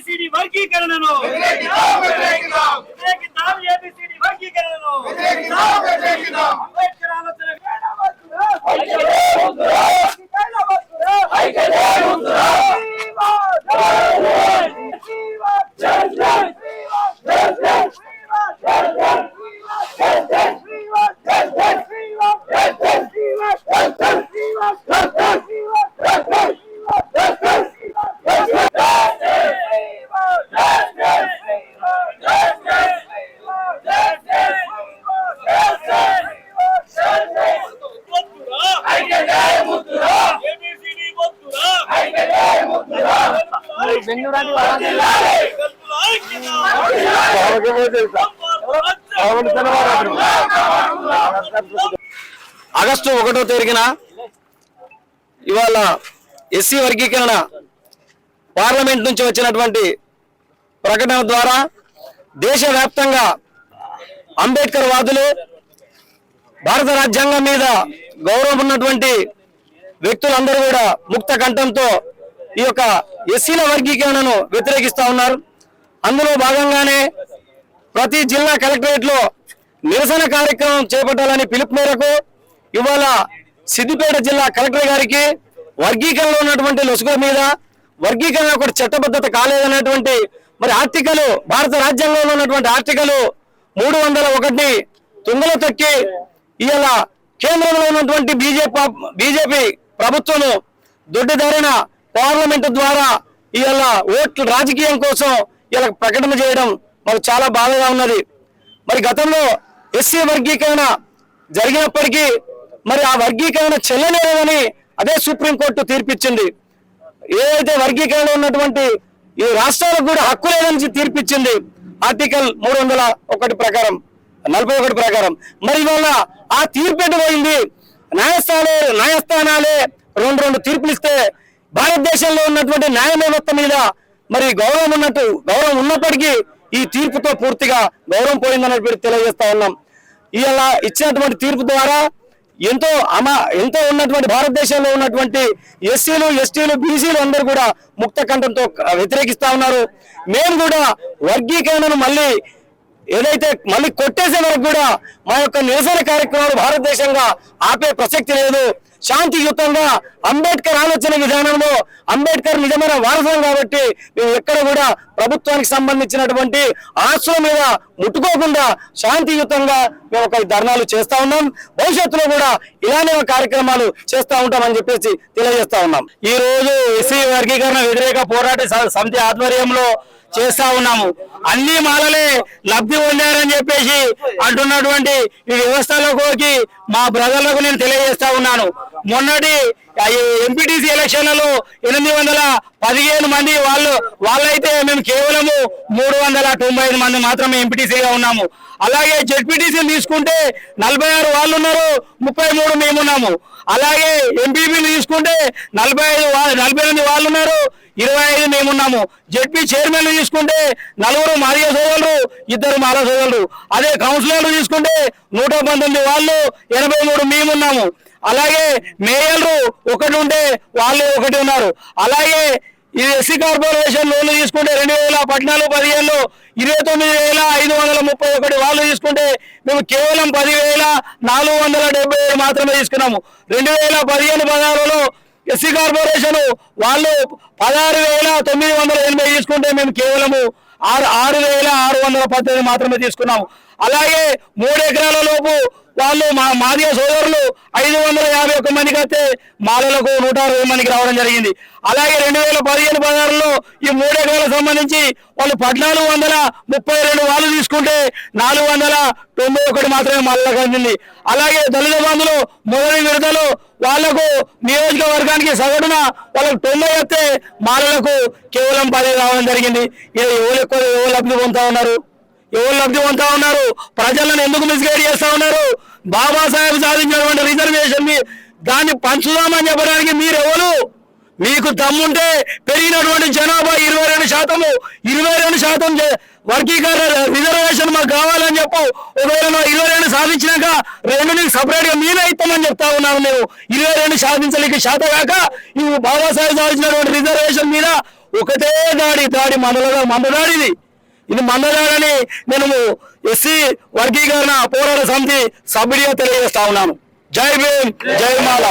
A B C D వర్గీకరణను. వ్యతిరేకిద్దాం, A B C D వర్గీకరణను. అంబేద్కర్ ఆలోచన ఆగస్టు ఒకటో తారీఖున ఇవాళ ఎస్సీ వర్గీకరణ పార్లమెంట్ నుంచి వచ్చినటువంటి ప్రకటన ద్వారా దేశవ్యాప్తంగా అంబేద్కర్ వాదులు భారత రాజ్యాంగం మీద గౌరవం ఉన్నటువంటి వ్యక్తులందరూ కూడా ముక్త కంఠంతో ఈ యొక్క ఎస్సీల వర్గీకరణను వ్యతిరేకిస్తూ ఉన్నారు. అందులో భాగంగానే ప్రతి జిల్లా కలెక్టరేట్లో నిరసన కార్యక్రమం చేపట్టాలని పిలుపు మేరకు ఇవాళ సిద్దిపేట జిల్లా కలెక్టర్ గారికి వర్గీకరణలో ఉన్నటువంటి లొసుగుల మీద వర్గీకరణ ఒకటి చట్టబద్ధత కాలేదన్నటువంటి మరి ఆర్టికలు భారత రాజ్యాంగంలో ఉన్నటువంటి ఆర్టికలు మూడు వందల ఒకటిని తుంగలో తొక్కి ఇవాళ కేంద్రంలో ఉన్నటువంటి బీజేపీ బీజేపీ ప్రభుత్వము దొడ్డిదారిన పార్లమెంట్ ద్వారా ఇవాళ ఓట్ల రాజకీయం కోసం ఇలా ప్రకటన చేయడం మాకు చాలా బాధగా ఉన్నది. మరి గతంలో ఎస్సీ వర్గీకరణ జరిగినప్పటికీ మరి ఆ వర్గీకరణ చెల్లలేదని అదే సుప్రీంకోర్టు తీర్పిచ్చింది. ఏదైతే వర్గీకరణ ఉన్నటువంటి ఈ రాష్ట్రాలకు కూడా హక్కు లేదని తీర్పిచ్చింది ఆర్టికల్ మూడు వందల ఒకటి ప్రకారం నలభై ఒకటి ప్రకారం. మరి ఇవాళ ఆ తీర్పు ఎటు పోయింది? న్యాయస్థానాలే న్యాయస్థానాలే రెండు రెండు తీర్పులు ఇస్తే భారతదేశంలో ఉన్నటువంటి న్యాయ వ్యవస్థ మీద మరి గౌరవం ఉన్నట్టు గౌరవం ఉన్నప్పటికీ ఈ తీర్పుతో పూర్తిగా గౌరవం పోయిందన్నట్టు తెలియజేస్తా ఉన్నాం. ఇలా ఇచ్చినటువంటి తీర్పు ద్వారా ఎంతో అమ ఎంతో ఉన్నటువంటి భారతదేశంలో ఉన్నటువంటి ఎస్సీలు ఎస్టీలు బీసీలు అందరూ కూడా ముక్త కంఠంతో వ్యతిరేకిస్తా ఉన్నారు. మేము కూడా వర్గీకరణను మళ్ళీ ఏదైతే మళ్ళీ కొట్టేసే వరకు కూడా మా యొక్క నిరసన కార్యక్రమాలు భారతదేశంగా ఆపే ప్రసక్తి లేదు. శాంతియుతంగా అంబేద్కర్ ఆలోచన విధానంలో అంబేద్కర్ నిజమైన వారసం కాబట్టి మేము ఎక్కడ కూడా ప్రభుత్వానికి సంబంధించినటువంటి ఆస్తుల మీద ముట్టుకోకుండా శాంతియుతంగా మేము ఒక ధర్నాలు చేస్తా ఉన్నాం. భవిష్యత్తులో కూడా ఇలానే కార్యక్రమాలు చేస్తా ఉంటామని చెప్పేసి తెలియజేస్తా ఉన్నాం. ఈ రోజు ఎస్సీ వర్గీకరణ వ్యతిరేక పోరాట సమితి ఆధ్వర్యంలో చేస్తా ఉన్నాము. అన్ని మాలలే లబ్ధి పొందారని చెప్పేసి అంటున్నటువంటి ఈ వ్యవస్థలోకి మా బ్రదర్లకు నేను తెలియజేస్తా ఉన్నాను. మొన్నటి ఎంపీటీసీ ఎలక్షన్లలో ఎనిమిది వందల పదిహేను మంది వాళ్ళు వాళ్ళైతే మేము కేవలము మూడు వందల తొంభై ఐదు మంది మాత్రమే ఎంపీటీసీగా ఉన్నాము. అలాగే జెడ్పీటీసీ తీసుకుంటే నలభై ఆరు వాళ్ళు ఉన్నారు ముప్పై మూడు మేమున్నాము అలాగే ఎంపీపీని తీసుకుంటే నలభై ఐదు నలభై ఎనిమిది వాళ్ళు ఉన్నారు ఇరవై ఐదు మేమున్నాము జెడ్పీ చైర్మన్ తీసుకుంటే నలుగురు మాదిగ సోదరులు ఇద్దరు మాల సోదరులు. అదే కౌన్సిలర్లు తీసుకుంటే నూట పంతొమ్మిది వాళ్ళు ఎనభై మూడు మేమున్నాము అలాగే మేయర్లు ఒకటి ఉంటే వాళ్ళు ఒకటి ఉన్నారు. అలాగే ఈ ఎస్సీ కార్పొరేషన్ లోన్లు తీసుకుంటే రెండు వేల పద్నాలుగు పదిహేనులో ఇరవై తొమ్మిది వేల ఐదు వందల ముప్పై ఒకటి వాళ్ళు తీసుకుంటే మేము కేవలం పదివేల నాలుగు వందల డెబ్బై ఏడు మాత్రమే తీసుకున్నాము. రెండు వేల పదిహేను పదహారులో ఎస్సీ కార్పొరేషన్ వాళ్ళు పదహారు వేల తొమ్మిది వందల ఎనభై తీసుకుంటే మేము కేవలము ఆరు ఆరు వేల ఆరు వందల పద్దెనిమిది మాత్రమే తీసుకున్నాము. అలాగే మూడు ఎకరాల లోపు వాళ్ళు మా మాదిగ సోదరులు ఐదు వందల యాభై ఒక్క మందికి వస్తే మాలలకు నూట అరవై మందికి రావడం జరిగింది. అలాగే రెండు వేల పదిహేను పదహారులో ఈ మూడు సంబంధించి వాళ్ళు పద్నాలుగు వందల ముప్పై రెండు వాళ్ళు తీసుకుంటే నాలుగు వందల తొంభై ఒకటి మాత్రమే మాలలకు అందింది. అలాగే దళిత బంధులు మొదటి విడతలు వాళ్ళకు నియోజకవర్గానికి సగటున వాళ్ళకు తొంభై వస్తే మాలలకు కేవలం పది రావడం జరిగింది. ఇది ఎవరు ఎక్కువ ఎవరు లబ్ధి పొందుతా ఉన్నారు? ఎవరు లబ్ధి పొందుతా ఉన్నారు? ప్రజలను ఎందుకు మిస్గైడ్ చేస్తా ఉన్నారు? బాబాసాహెబ్ సాధించినటువంటి రిజర్వేషన్ మీ దాన్ని పంచుదామని చెప్పడానికి మీరు ఎవరు మీకు దమ్ముంటే పెరిగినటువంటి జనాభా ఇరవై రెండు శాతము ఇరవై రెండు శాతం వర్గీకరణ రిజర్వేషన్ మాకు కావాలని చెప్పు. ఒకవేళ ఇరవై రెండు సాధించినాక రెండు నీకు సపరేట్గా మీరే ఇస్తామని చెప్తా ఉన్నాను నేను ఇరవై రెండు సాధించలేక శాతగాక ఇవి బాబాసాహెబ్ సాధించినటువంటి రిజర్వేషన్ మీద ఒకటే దాడి దాడి మండల మందదాడిది. ఇది ఇది నేను ఎస్సీ వర్గీకరణ పోరాట సమితి సభ్యుడిగా తెలియజేస్తా ఉన్నాను. జై భీమ్ జై మాలా